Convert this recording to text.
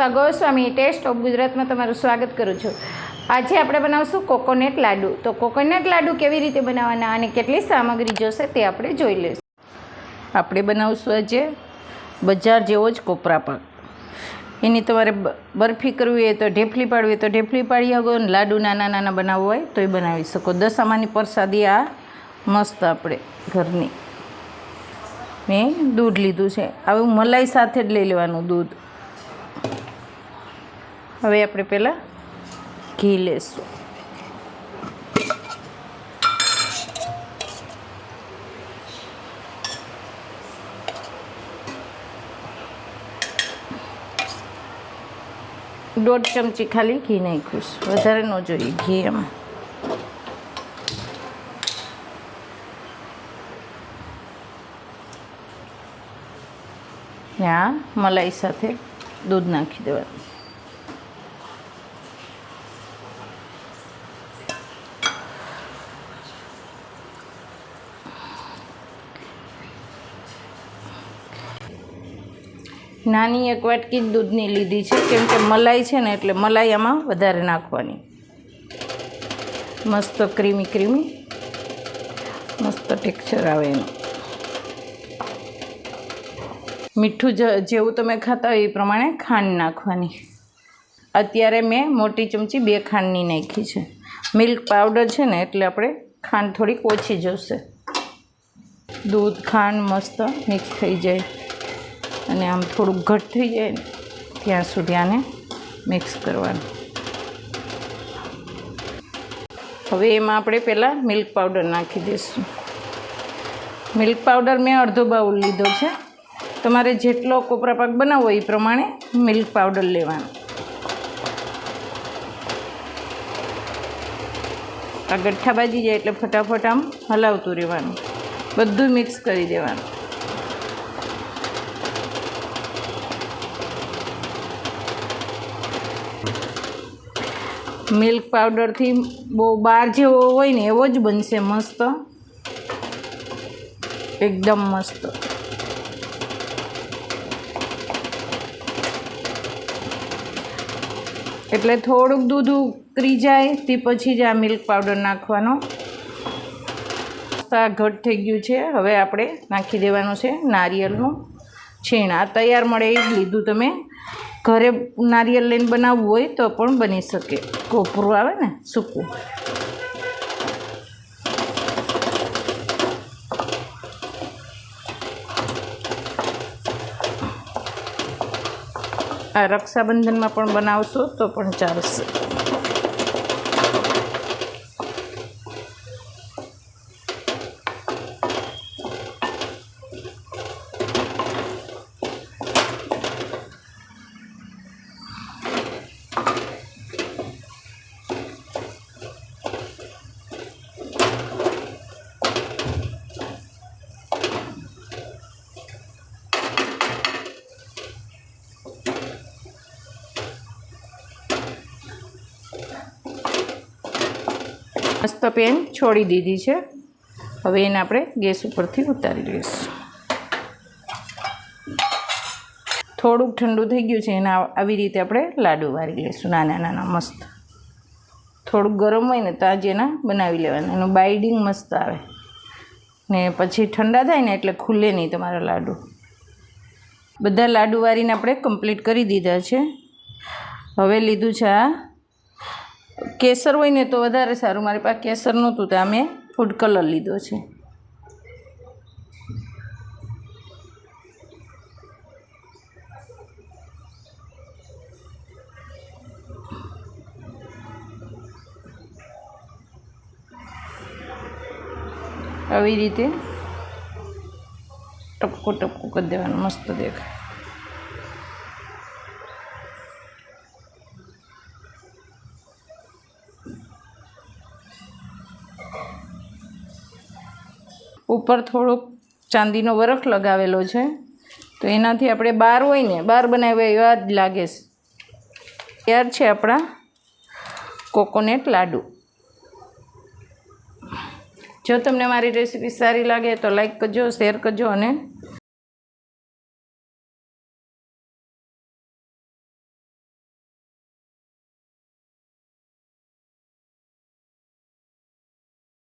Pushpa Goswami test of ગુજરાતમાં તમારું સ્વાગત કરું છું. આજે આપણે બનાવશું કોકોનટ લાડુ. તો કોકોનટ લાડુ કેવી રીતે બનાવવાના અને કેટલી સામગ્રી જોશે તે આપણે જોઈ લઈશું. આપણે બનાવશું આજે બજાર જેવો જ કોપરા પાક. એની તમારે બરફી કરવી હોય તો ઢેફલી પાડવી હોય તો ઢેફલી પાડી શકો. અને લાડુ નાના નાના બનાવવા હોય તો એ બનાવી શકો. દસામાની પ્રસાદી આ મસ્ત આપણે ઘરની. મેં દૂધ લીધું છે. હવે મલાઈ સાથે જ લઈ લેવાનું દૂધ. હવે આપણે પહેલાં ઘી લેશું. દોઢ ચમચી ખાલી ઘી નાખ્યું છે. વધારે ન જોઈએ ઘી એમાં. આ મલાઈ સાથે દૂધ નાખી દેવાનું. નાની એક વાટકી જ દૂધની લીધી છે, કેમ કે મલાઈ છે ને એટલે મલાઈ આમાં વધારે નાખવાની. મસ્ત ક્રીમી ક્રીમી, મસ્ત ટેક્સચર આવે એનું. મીઠું જેવું તમે ખાતા હોય એ પ્રમાણે ખાંડ નાખવાની. અત્યારે મેં મોટી ચમચી બે ખાંડની નાખી છે. મિલ્ક પાવડર છે ને એટલે આપણે ખાંડ થોડીક ઓછી જોશે. દૂધ, ખાંડ મસ્ત મિક્સ થઈ જાય. અને આમ થોડુંક ઘટ થઈ જાય ત્યાં સુધી આને મિક્સ કરવાનું. હવે એમાં આપણે પહેલાં મિલ્ક પાવડર નાખી દઈશું. મિલ્ક પાવડર મેં અડધો બાઉલ લીધો છે. તમારે જેટલો કોપરા પાક બનાવવો એ પ્રમાણે મિલ્ક પાવડર લેવાનો. આ ગઠ્ઠા બાજી જાય એટલે ફટાફટ આમ હલાવતું રહેવાનું. બધું મિક્સ કરી દેવાનું. મિલ્ક પાવડરથી બહુ બહાર જેવો હોય ને એવો જ બનશે મસ્ત. એકદમ મસ્ત. એટલે થોડુંક દૂધ ઉકરી જાય તે પછી જ આ મિલ્ક પાવડર નાખવાનો. આ ઘટ થઈ ગયું છે. હવે આપણે નાખી દેવાનું છે નારિયેળનું છીણ. આ તૈયાર મળે એ જ લીધું તમે. ઘરે નારિયેળ લઈને બનાવવું હોય તો પણ બની શકે. કોપરું આવે ને સૂકું. આ રક્ષાબંધનમાં પણ બનાવશો તો પણ ચાલશે. મસ્ત પેન છોડી દીધી છે. હવે એને આપણે ગેસ ઉપરથી ઉતારી લઈશું થોડુંક ઠંડુ થઈ ગયું છે, એને આવી રીતે આપણે લાડુ વારી લઈશું, નાના નાના, મસ્ત. થોડુંક ગરમ હોય ને તો આજે એના બનાવી લેવાના, એનું બાઇડિંગ મસ્ત આવે. ને પછી ઠંડા થાય ને એટલે ખુલ્લે નહીં તમારા લાડુ. બધા લાડુ વારીને આપણે કમ્પ્લીટ કરી દીધા છે. હવે લીધું છે આ કેસર હોય ને તો વધારે સારું. મારી પાસે કેસર નહોતું તો આ મેં ફૂડ કલર લીધો છે. આવી રીતે ટપકું ટપકું કરી દેવાનું. મસ્ત દેખાય. ઉપર થોડોક ચાંદીનો વરખ લગાવેલો છે. તો એનાથી આપણે બાર હોય ને, બાર બનાવ્યા એવા જ લાગે તૈયાર છે આપણા કોકોનેટ લાડુ. જો તમને મારી રેસીપી સારી લાગે તો લાઈક કરજો, શેર કરજો અને